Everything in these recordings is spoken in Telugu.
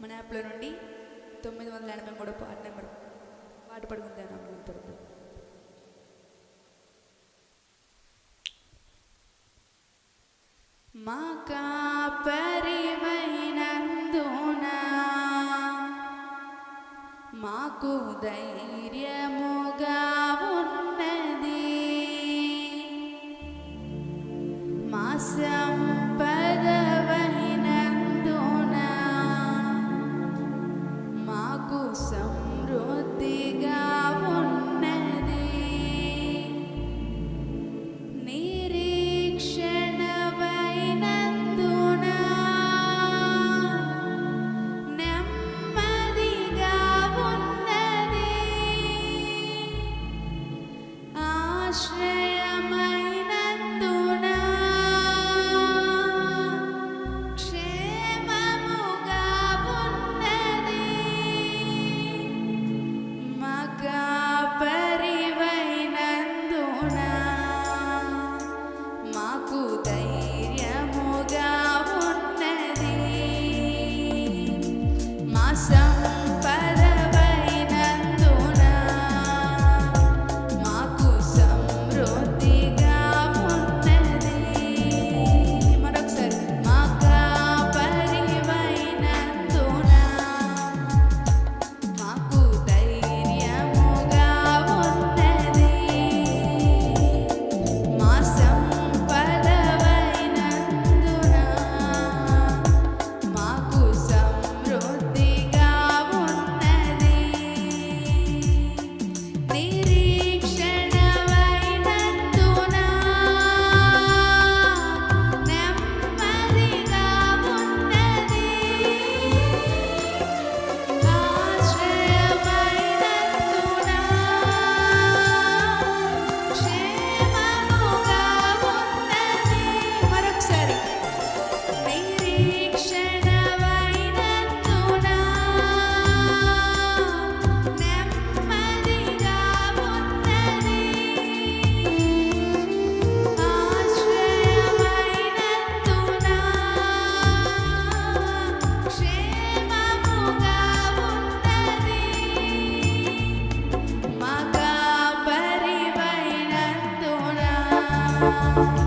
మన యాప్లో నుండి తొమ్మిది వందల ఎనభై మూడు పాట నెంబర్ పాట పడుకుందాను అమ్మంటారు మా కాపరివైనందునా మాకు ధైర్యం you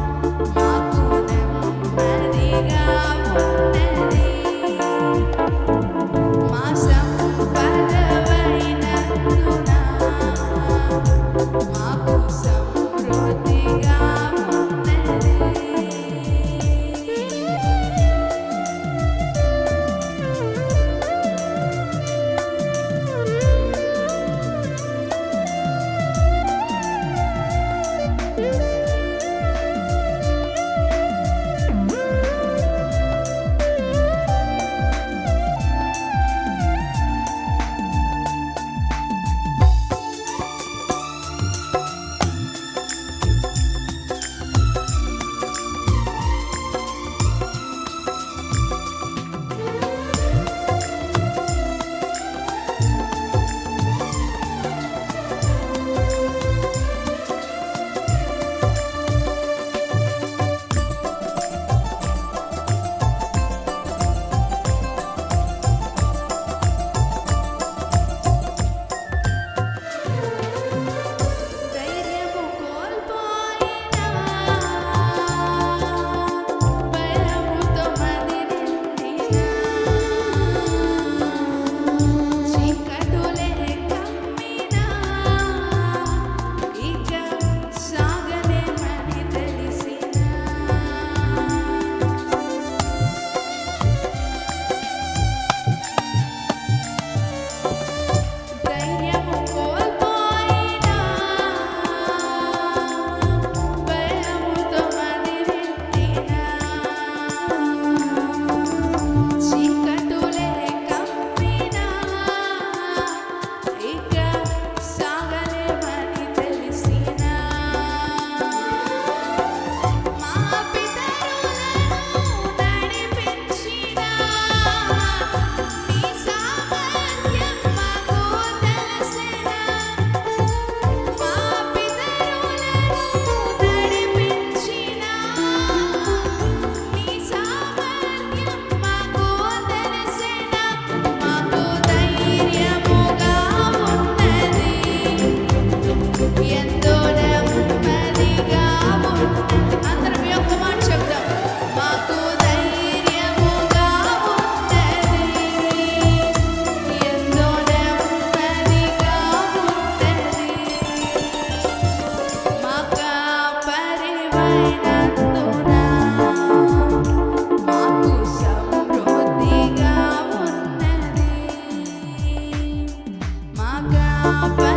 Papa.